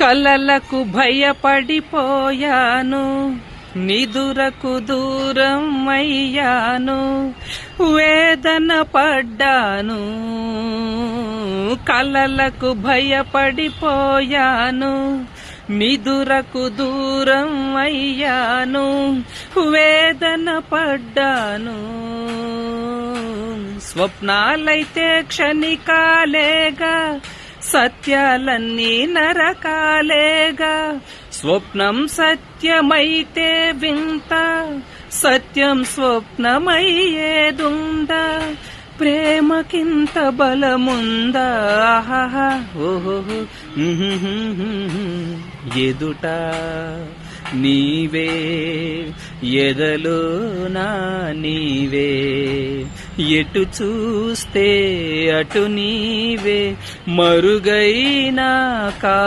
కలలకు భయపడిపోయాను నిదురకు దూరం అయ్యాను వేదన పడ్డాను కలలకు భయపడిపోయాను నిదురకు దూరం అయ్యాను వేదన పడ్డాను. స్వప్నాలైతే క్షణికాలేగా సత్యాలన్నీ నరకాలేగా. స్వప్నం సత్యమైతే వింత. సత్యం స్వప్నమయ్యేదుందా ప్రేమకింత బలముందా. ఆహాహా, ఎదుట నీవే. ఎదలో నా నీవే. ఎటు చూస్తే అటు నీవే మరుగైనా కా